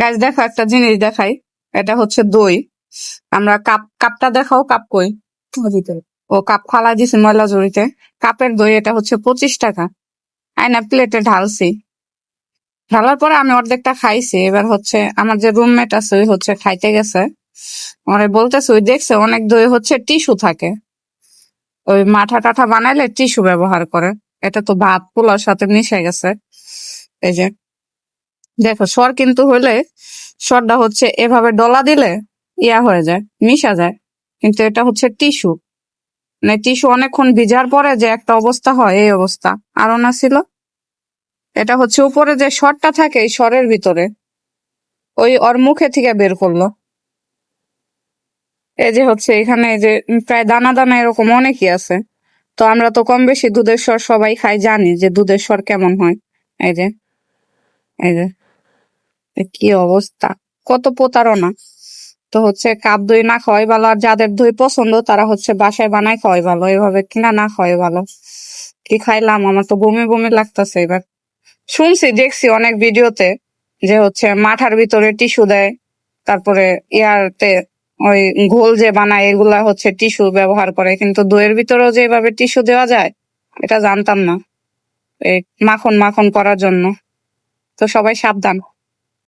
গাছ দেখো একটা জিনিস দেখাই। এটা হচ্ছে দই। আমরা কাপ কাপটা দেখাও কাপ কই? ও কাপ ফালা দিছি ময়লা জড়িতে। কাপের দই এটা হচ্ছে পঁচিশ টাকা। আয়না প্লেটে ঢালছি। ঢালার পরে আমি অর্ধেকটা খাইছি। এবার হচ্ছে আমার যে রুমমেট আছে ওই হচ্ছে খাইতে গেছে। ওরে বলতেছে ওই দেখছে অনেক দই হচ্ছে টিস্যু থাকে। ওই মাথা টাঠা বানাইলে টিস্যু ব্যবহার করে। এটা তো ভাত পোলার সাথে মিশে গেছে। এই যে দেখো, স্বর কিন্তু হইলে স্বরটা হচ্ছে এভাবে ডলা দিলে ইয়া হয়ে যায়, মিশা যায়। কিন্তু এটা হচ্ছে টিস্যু। মানে টিস্যু অনেকক্ষণ ভিজার পরে যে একটা অবস্থা হয়, এই অবস্থা। আরও না ছিল? এটা হচ্ছে উপরে যে স্বরটা থাকে, এই স্বরের ভিতরে। ওই ওর মুখে থেকে বের করল। এই যে হচ্ছে এখানে যে প্রায় দানা দানা এরকম অনেকই আছে। তো আমরা তো কম বেশি দুধের স্বর সবাই খাই, জানি যে দুধের স্বর কেমন হয়। এই যে এই যে। কি অবস্থা? কত প্রতারণা। তো হচ্ছে কাপ দই না খাওয়াই ভালো, আর যাদের দই পছন্দ তারা হচ্ছে বাসায় বানায় খাওয়াই ভালো, এভাবে কিনা না খাওয়াই ভালো। কি খাইলাম? আমার তো বমি বমি লাগতেছে এবার। শুনছি, দেখছি অনেক ভিডিওতে যে হচ্ছে মাথার ভিতরে টিস্যু দেয়, তারপরে ইয়ারতে ওই ঘোল যে বানায় এগুলা হচ্ছে টিস্যু ব্যবহার করে, কিন্তু দইয়ের ভিতরেও যে এভাবে টিস্যু দেওয়া যায়, এটা জানতাম না। এই মাখন মাখন করার জন্য। তো সবাই সাবধান।